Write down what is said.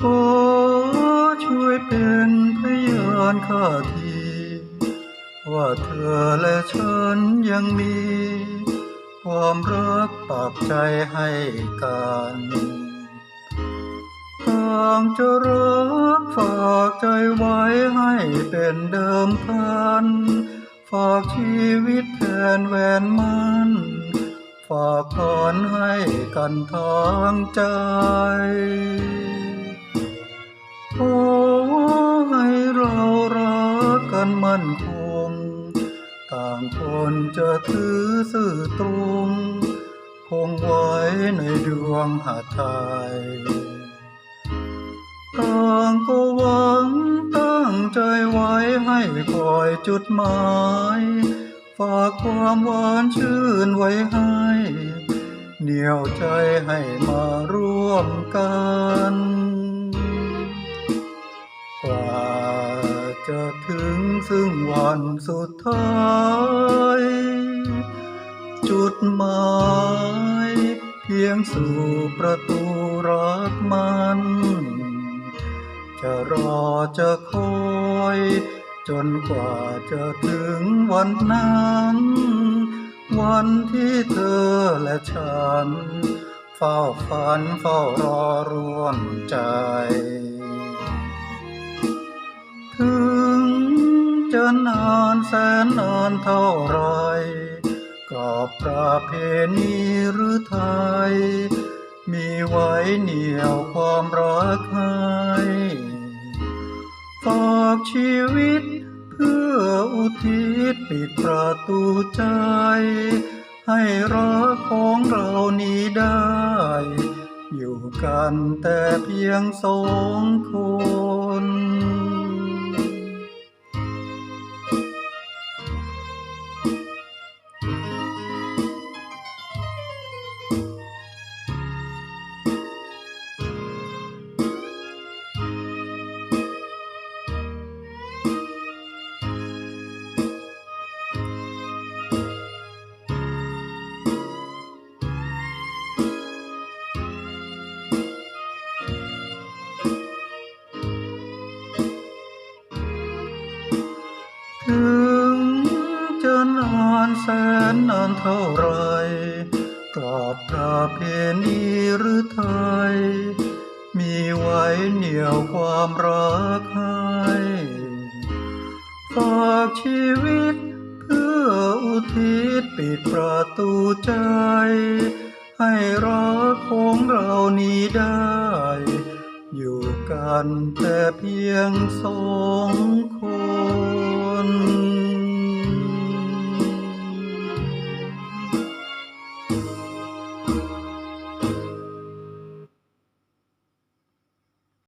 ขอช่วยเป็นพยานข้าที ว่าเธอและฉันยังมี ความรักปากใจให้กันต่างจะรักฝากใจไว้ให้เป็นเดิมพัน ฝากชีวิตแทนแวนมันฝากพรให้กันทางใจ ขอให้เรารักกันมั่นคง ต่างคนจะถือสื่อตรงคงไว้ในดวงหาไทยต่างก็หวังตั้งใจไว้ให้คอยจุดหมาย ฝากความหวานชื่นไว้ให้เหนี่ยวใจให้มาร่วมกัน จะถึงซึ่งวันสุดท้าย จุดหมายเพียงสู่ประตูรักมัน จะรอจะคอย จนกว่าจะถึงวันนั้น วันที่เธอและฉัน เฝ้าฝันเฝ้ารอร่วมใจ จะนานแสนนานเท่าไรกรอบประเพณีหรือไทย มีไว้เหนี่ยวความรักให้ฝากชีวิตเพื่ออุทิศปิดประตูใจ ให้รักของเรานี้ได้ อยู่กันแต่เพียงสองคน นแสนนานเท่าไรกรอบประเพณีหรือไทย มีไว้เหนี่ยวความรักให้ฝากชีวิตเพื่ออุทิศปิดประตูใจ ให้รักของเรานี้ได้ อยู่กันแต่เพียงสอง you.